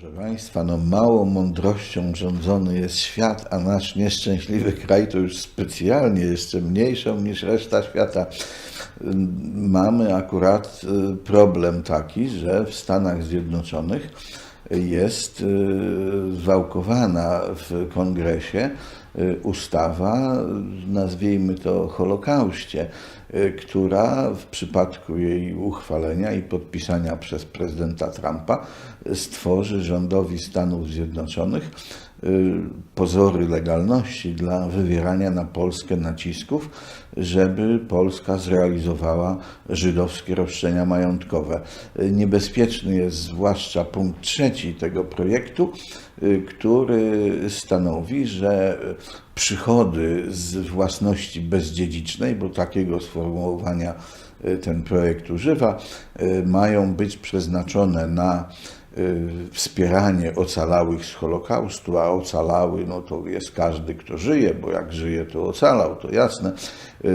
Proszę Państwa, no małą mądrością rządzony jest świat, a nasz nieszczęśliwy kraj to już specjalnie jeszcze mniejszą niż reszta świata. Mamy akurat y, problem taki, że w Stanach Zjednoczonych jest y, zwałkowana w kongresie y, ustawa, nazwijmy to Holokauście, która w przypadku jej uchwalenia i podpisania przez prezydenta Trumpa stworzy rządowi Stanów Zjednoczonych pozory legalności dla wywierania na Polskę nacisków, żeby Polska zrealizowała żydowskie roszczenia majątkowe. Niebezpieczny jest zwłaszcza punkt trzeci tego projektu, który stanowi, że przychody z własności bezdziedzicznej, bo takiego sformułowania ten projekt używa, mają być przeznaczone na wspieranie ocalałych z Holokaustu, a ocalały no to jest każdy, kto żyje, bo jak żyje, to ocalał, to jasne,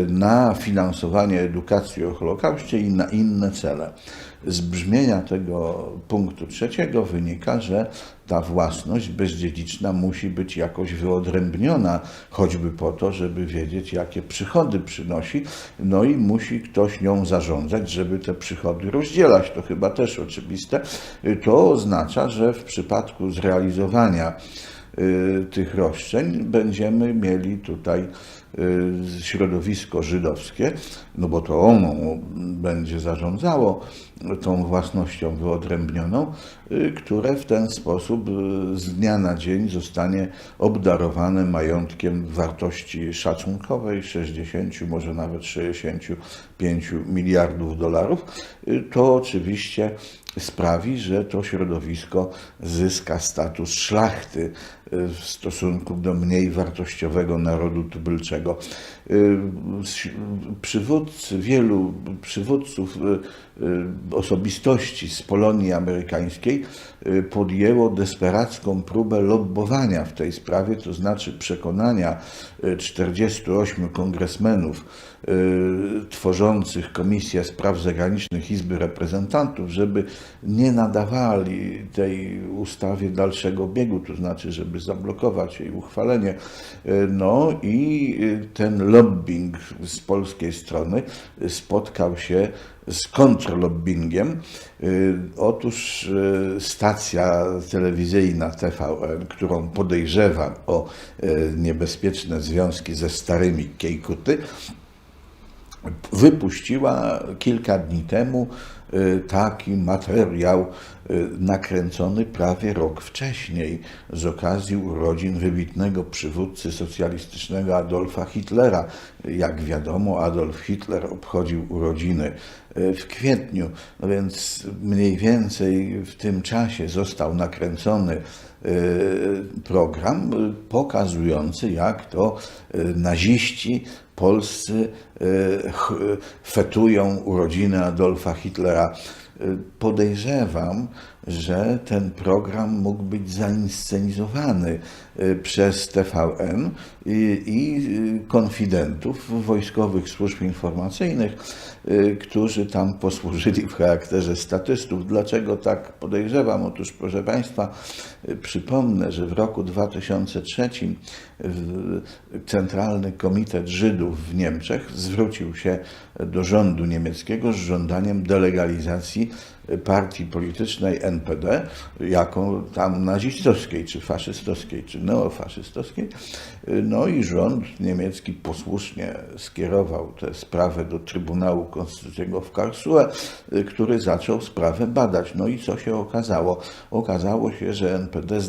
na finansowanie edukacji o Holokauście i na inne cele. Z brzmienia tego punktu trzeciego wynika, że ta własność bezdziedziczna musi być jakoś wyodrębniona, choćby po to, żeby wiedzieć, jakie przychody przynosi, no i musi ktoś nią zarządzać, żeby te przychody rozdzielać. To chyba też oczywiste. To oznacza, że w przypadku zrealizowania y, tych roszczeń będziemy mieli tutaj środowisko żydowskie, no bo to ono będzie zarządzało tą własnością wyodrębnioną, y, które w ten sposób z dnia na dzień zostanie obdarowane majątkiem wartości szacunkowej 60, może nawet 65 miliardów dolarów. To oczywiście sprawi, że to środowisko zyska status szlachty w stosunku do mniej wartościowego narodu tubylczego. Przywódcy, wielu przywódców osobistości z Polonii amerykańskiej podjęło desperacką próbę lobbowania w tej sprawie, to znaczy przekonania 48 kongresmenów tworzących Komisję Spraw Zagranicznych Izby Reprezentantów, żeby nie nadawali tej ustawie dalszego biegu, to znaczy, żeby zablokować jej uchwalenie. No i ten lobbying z polskiej strony spotkał się z kontrlobbingiem. Otóż stacja telewizyjna TVN, którą podejrzewam o niebezpieczne związki ze starymi Kiejkuty, wypuściła kilka dni temu taki materiał nakręcony prawie rok wcześniej z okazji urodzin wybitnego przywódcy socjalistycznego Adolfa Hitlera. Jak wiadomo, Adolf Hitler obchodził urodziny w kwietniu, no więc mniej więcej w tym czasie został nakręcony program pokazujący, jak to naziści polscy fetują urodziny Adolfa Hitlera. Podejrzewam, że ten program mógł być zainscenizowany przez TVN i, i konfidentów wojskowych służb informacyjnych, którzy tam posłużyli w charakterze statystów. Dlaczego tak podejrzewam? Otóż, proszę Państwa, przypomnę, że w roku 2003 Centralny Komitet Żydów w Niemczech zwrócił się do rządu niemieckiego z żądaniem delegalizacji partii politycznej NPD jako tam nazistowskiej, czy faszystowskiej, czy neofaszystowskiej. No i rząd niemiecki posłusznie skierował tę sprawę do Trybunału Konstytucyjnego w Karlsruhe, który zaczął sprawę badać. No i co się okazało? Okazało się, że NPD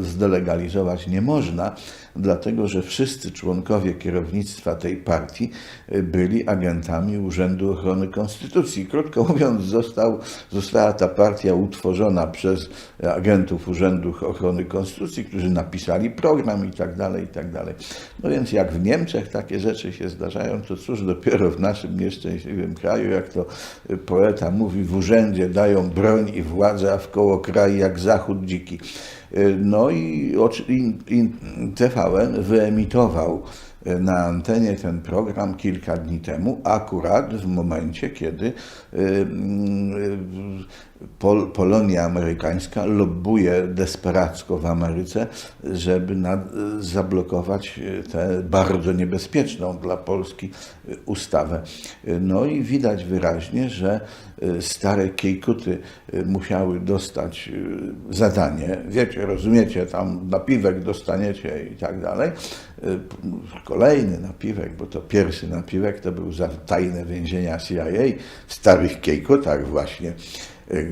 zdelegalizować nie można, dlatego że wszyscy członkowie kierownictwa tej partii byli agentami Urzędu Ochrony Konstytucji. Krótko mówiąc, został, została ta partia utworzona przez agentów Urzędu Ochrony Konstytucji, którzy napisali program i tak dalej, i tak dalej. No więc jak w Niemczech takie rzeczy się zdarzają, to cóż dopiero w naszym nieszczęśliwym kraju, jak to poeta mówi, w urzędzie dają broń i władzę, a w koło kraj jak zachód dziki. No i, TVN wyemitował na antenie ten program kilka dni temu, akurat w momencie, kiedy Pol, Polonia amerykańska lobbuje desperacko w Ameryce, żeby zablokować tę bardzo niebezpieczną dla Polski ustawę. No i widać wyraźnie, że stare kiejkuty musiały dostać zadanie. Wiecie, rozumiecie, tam napiwek dostaniecie i tak dalej. Kolejny napiwek, bo to pierwszy napiwek to był za tajne więzienia CIA w starych kiejkutach właśnie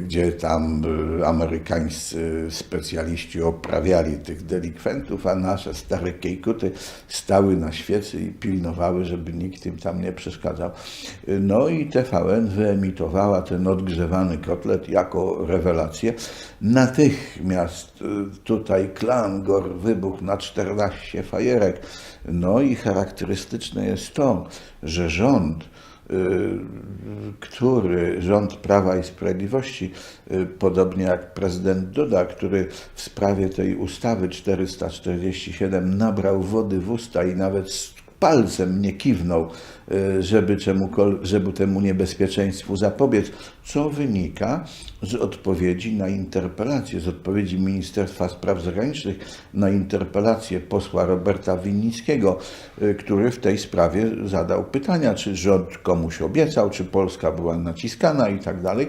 gdzie tam amerykańscy specjaliści oprawiali tych delikwentów, a nasze stare kiejkuty stały na świecy i pilnowały, żeby nikt im tam nie przeszkadzał. No i TVN wyemitowała ten odgrzewany kotlet jako rewelację. Natychmiast tutaj klangor wybuchł na 14 fajerek. No i charakterystyczne jest to, że rząd który rząd Prawa i Sprawiedliwości, podobnie jak prezydent Duda, który w sprawie tej ustawy 447 nabrał wody w usta i nawet palcem nie kiwnął, żeby, żeby temu niebezpieczeństwu zapobiec, co wynika z odpowiedzi na interpelację, z odpowiedzi Ministerstwa Spraw Zagranicznych na interpelację posła Roberta Winnickiego, który w tej sprawie zadał pytania, czy rząd komuś obiecał, czy Polska była naciskana i tak dalej.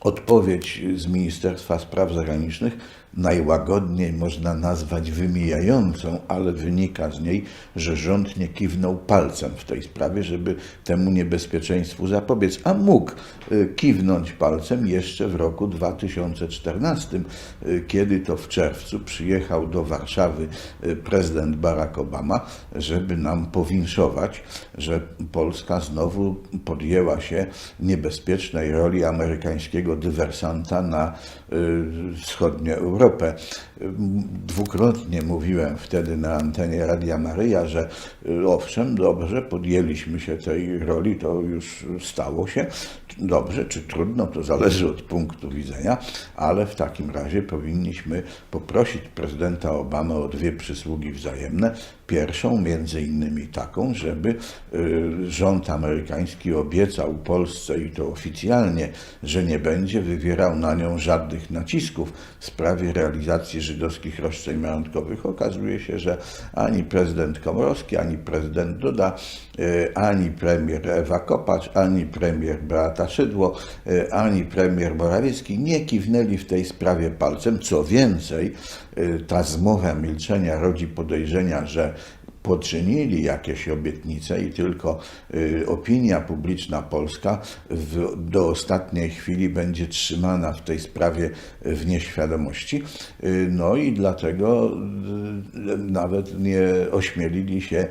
Odpowiedź z Ministerstwa Spraw Zagranicznych najłagodniej można nazwać wymijającą, ale wynika z niej, że rząd nie kiwnął palcem w tej sprawie, żeby temu niebezpieczeństwu zapobiec, a mógł kiwnąć palcem jeszcze w roku 2014, kiedy to w czerwcu przyjechał do Warszawy prezydent Barack Obama, żeby nam powinszować, że Polska znowu podjęła się niebezpiecznej roli amerykańskiego dywersanta na wschodnie Europę. Europę. Dwukrotnie mówiłem wtedy na antenie Radia Maryja, że owszem, dobrze, podjęliśmy się tej roli, to już stało się. Dobrze czy trudno, to zależy od punktu widzenia, ale w takim razie powinniśmy poprosić prezydenta Obamy o dwie przysługi wzajemne. Pierwszą między innymi taką, żeby rząd amerykański obiecał Polsce i to oficjalnie, że nie będzie wywierał na nią żadnych nacisków w sprawie realizacji żydowskich roszczeń majątkowych. Okazuje się, że ani prezydent Komorowski, ani prezydent Duda, ani premier Ewa Kopacz, ani premier Beata Szydło, ani premier Morawiecki nie kiwnęli w tej sprawie palcem. Co więcej, ta zmowa milczenia rodzi podejrzenia, że poczynili jakieś obietnice i tylko y, opinia publiczna polska w, do ostatniej chwili będzie trzymana w tej sprawie w nieświadomości. Y, no i dlatego y, nawet nie ośmielili się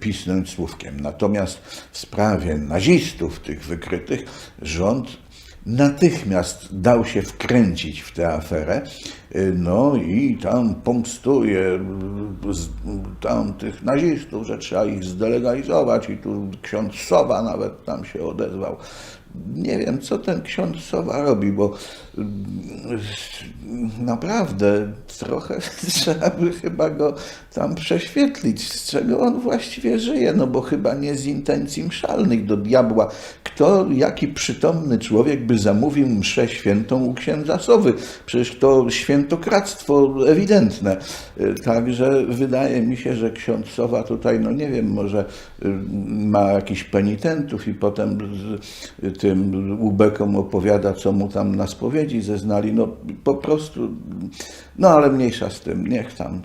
pisnąć słówkiem. Natomiast w sprawie nazistów tych wykrytych rząd natychmiast dał się wkręcić w tę aferę, no i tam pomstuje tam tych nazistów, że trzeba ich zdelegalizować i tu ksiądz Sowa nawet tam się odezwał. Nie wiem, co ten ksiądz Sowa robi, bo naprawdę trochę trzeba by chyba go tam prześwietlić, z czego on właściwie żyje, no bo chyba nie z intencji mszalnych do diabła. Kto, jaki przytomny człowiek by zamówił mszę świętą u księdza Sowy? Przecież to świętokradztwo ewidentne. Także wydaje mi się, że ksiądz Sowa tutaj, no nie wiem, może ma jakichś penitentów i potem tym ubekom opowiada, co mu tam na spowiedzi zeznali. No po prostu, no ale mniejsza z tym, niech tam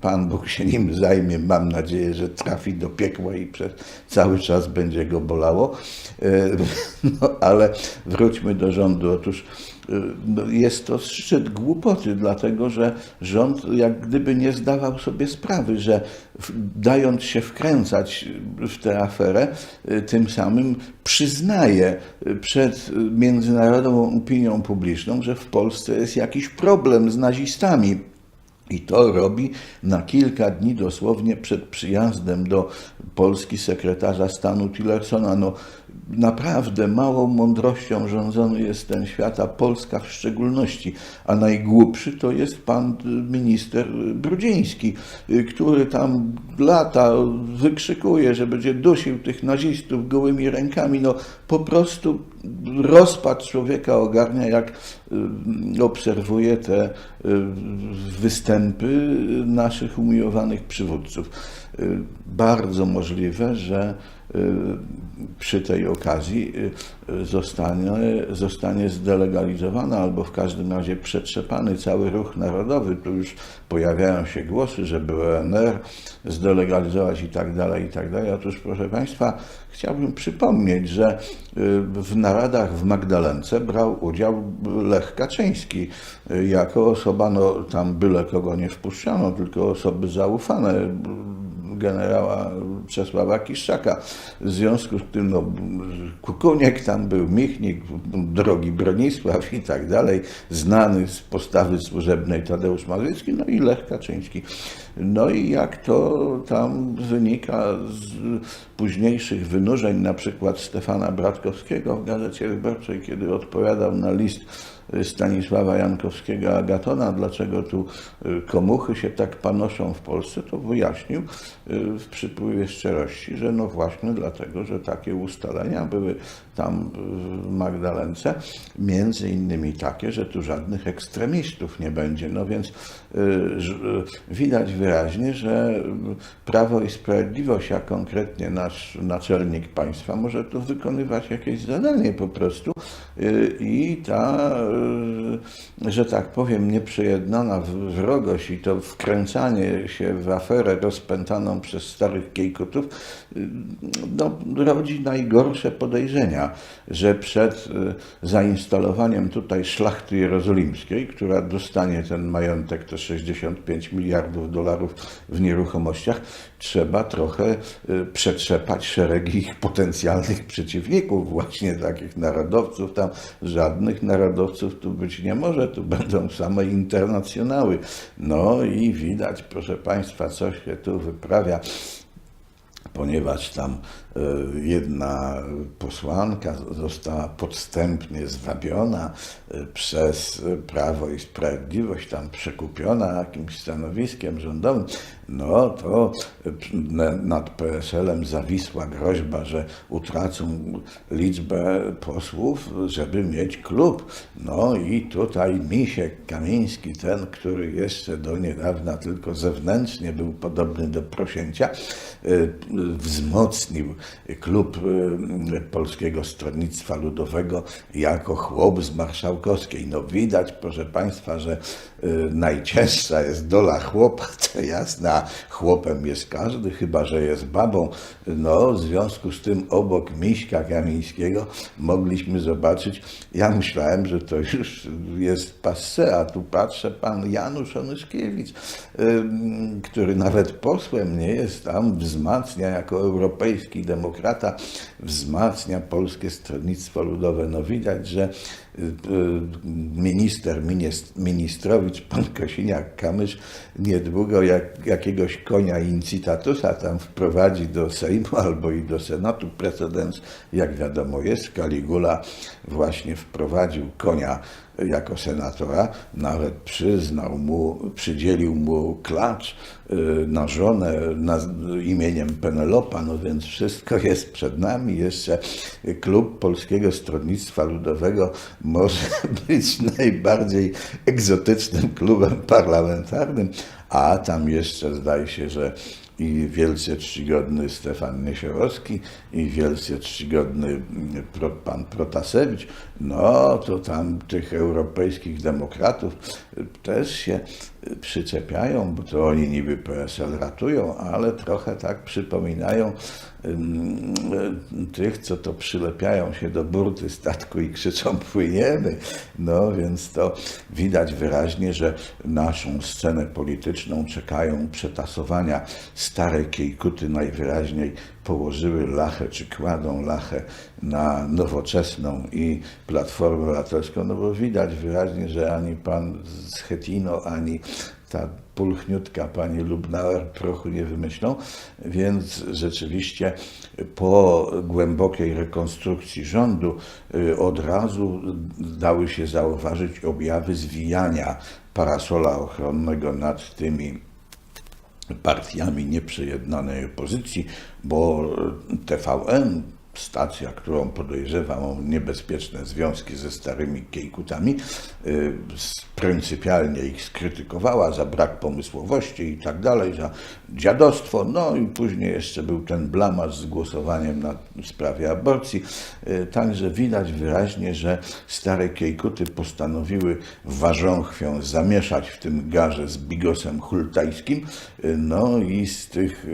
Pan Bóg się nim zajmie. Mam nadzieję, że trafi do piekła i przez cały czas będzie go bolało. No ale wróćmy do rządu. Otóż jest to szczyt głupoty, dlatego że rząd jak gdyby nie zdawał sobie sprawy, że dając się wkręcać w tę aferę, tym samym przyznaje przed międzynarodową opinią publiczną, że w Polsce jest jakiś problem z nazistami. I to robi na kilka dni dosłownie przed przyjazdem do Polski sekretarza stanu Tillersona. No, naprawdę małą mądrością rządzony jest ten świat, a Polska w szczególności. A najgłupszy to jest pan minister Brudziński, który tam lata wykrzykuje, że będzie dusił tych nazistów gołymi rękami. No po prostu rozpad człowieka ogarnia, jak y, obserwuje te y, występy naszych umiłowanych przywódców. Y, Bardzo możliwe, że przy tej okazji y, zostanie, zostanie zdelegalizowany albo w każdym razie przetrzepany cały ruch narodowy. Tu już pojawiają się głosy, żeby ONR zdelegalizować i tak dalej, i tak dalej. Otóż, proszę Państwa, chciałbym przypomnieć, że y, w naradach w Magdalence brał udział Lech Kaczyński y, jako osoba, no tam byle kogo nie wpuszczano, tylko osoby zaufane generała Czesława Kiszczaka. W związku z tym no, Kukuniek tam był, Michnik, drogi Bronisław i tak dalej, znany z postawy służebnej Tadeusz Mazycki, no i Lech Kaczyński. No i jak to tam wynika z późniejszych wynurzeń, na przykład Stefana Bratkowskiego w Gazecie Wyborczej, kiedy odpowiadał na list Stanisława Jankowskiego Agatona, dlaczego tu y, komuchy się tak panoszą w Polsce, to wyjaśnił y, w przypływie szczerości, że no właśnie dlatego, że takie ustalenia były tam w Magdalence, między innymi takie, że tu żadnych ekstremistów nie będzie. No więc y, widać wyraźnie, że Prawo i Sprawiedliwość, a konkretnie nasz naczelnik państwa, może tu wykonywać jakieś zadanie po prostu. I ta Y, że tak powiem, nieprzejednana wrogość i to wkręcanie się w aferę rozpętaną przez starych kiejkutów y, no, rodzi najgorsze podejrzenia, że przed y, zainstalowaniem tutaj szlachty jerozolimskiej, która dostanie ten majątek, te 65 miliardów dolarów w nieruchomościach, trzeba trochę przetrzepać szeregi ich potencjalnych przeciwników, właśnie takich narodowców, tam żadnych narodowców tu być nie może, tu będą same internacjonały. No i widać, proszę Państwa, co się tu wyprawia ponieważ tam e, jedna posłanka została podstępnie zwabiona e, przez Prawo i Sprawiedliwość, tam przekupiona jakimś stanowiskiem rządowym, no to nad PSL-em zawisła groźba, że utracą liczbę posłów, żeby mieć klub. No i tutaj Misiek Kamiński, ten, który jeszcze do niedawna tylko zewnętrznie był podobny do prosięcia, e, wzmocnił klub e, Polskiego Stronnictwa Ludowego jako chłop z Marszałkowskiej. No widać, proszę Państwa, że najcięższa jest dola chłopa, to jasne, a chłopem jest każdy, chyba że jest babą. No, w związku z tym obok Miśka Kamińskiego mogliśmy zobaczyć, ja myślałem, że to już jest passe, a tu patrzę, pan Janusz Onyszkiewicz, który nawet posłem nie jest tam, wzmacnia jako europejski demokrata, wzmacnia Polskie Stronnictwo Ludowe. No widać, że y, y, ministrowicz, pan Kosiniak-Kamysz niedługo jak, jakiegoś konia incitatusa tam wprowadzi do Sejmu albo i do Senatu. Precedens, jak wiadomo jest, Caligula właśnie wprowadził konia jako senatora, nawet przyznał mu, przydzielił mu klacz y, na żonę na, imieniem Penelopa, no więc wszystko jest przed nami. Jeszcze klub Polskiego Stronnictwa Ludowego może być najbardziej egzotycznym klubem parlamentarnym, a tam jeszcze zdaje się, że i wielce czcigodny Stefan Niesiorowski i wielce czcigodny pan Protasewicz, no to tam tych europejskich demokratów też się przyczepiają, bo to oni niby PSL ratują, ale trochę tak przypominają tych, co to przylepiają się do burty statku i krzyczą płyniemy. No więc to widać wyraźnie, że naszą scenę polityczną czekają przetasowania stare kiejkuty najwyraźniej położyły lachę, czy kładą lachę na nowoczesną i Platformę Obywatelską, no bo widać wyraźnie, że ani pan Schetino, ani ta pulchniutka pani Lubnauer prochu nie wymyślą, więc rzeczywiście po głębokiej rekonstrukcji rządu y, od razu dały się zauważyć objawy zwijania parasola ochronnego nad tymi partiami nieprzyjednanej opozycji, bo TVN, stacja, którą podejrzewam o niebezpieczne związki ze starymi kiejkutami, y, pryncypialnie ich skrytykowała za brak pomysłowości i tak dalej, za dziadostwo. No i później jeszcze był ten blamaż z głosowaniem na sprawie aborcji. Y, Także widać wyraźnie, że stare kiejkuty postanowiły ważąchwią zamieszać w tym garze z bigosem hultajskim. Y, No i z tych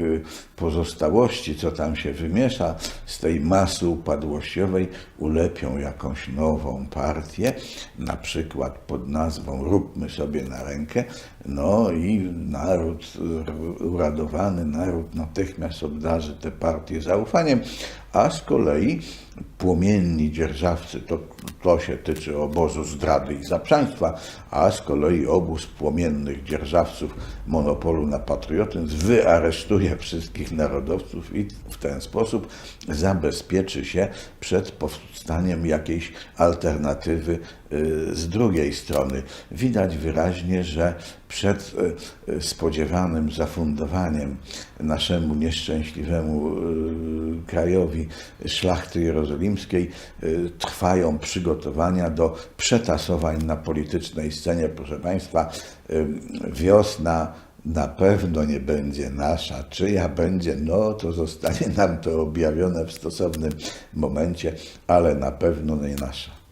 pozostałości, co tam się wymiesza, z tej masy upadłościowej ulepią jakąś nową partię, na przykład pod nazwą Róbmy sobie na rękę, no i naród uradowany, naród natychmiast obdarzy tę partię zaufaniem, a z kolei płomienni dzierżawcy, to, to się tyczy obozu zdrady i zaprzaństwa, a z kolei obóz płomiennych dzierżawców monopolu na patriotyzm wyaresztuje wszystkich narodowców i w ten sposób zabezpieczy się przed powstaniem jakiejś alternatywy z drugiej strony. Widać wyraźnie, że przed y, y, spodziewanym zafundowaniem naszemu nieszczęśliwemu y, krajowi szlachty jerozolimskiej y, trwają przygotowania do przetasowań na politycznej scenie. Proszę Państwa, y, wiosna na pewno nie będzie nasza. Czyja będzie, no to zostanie nam to objawione w stosownym momencie, ale na pewno nie nasza.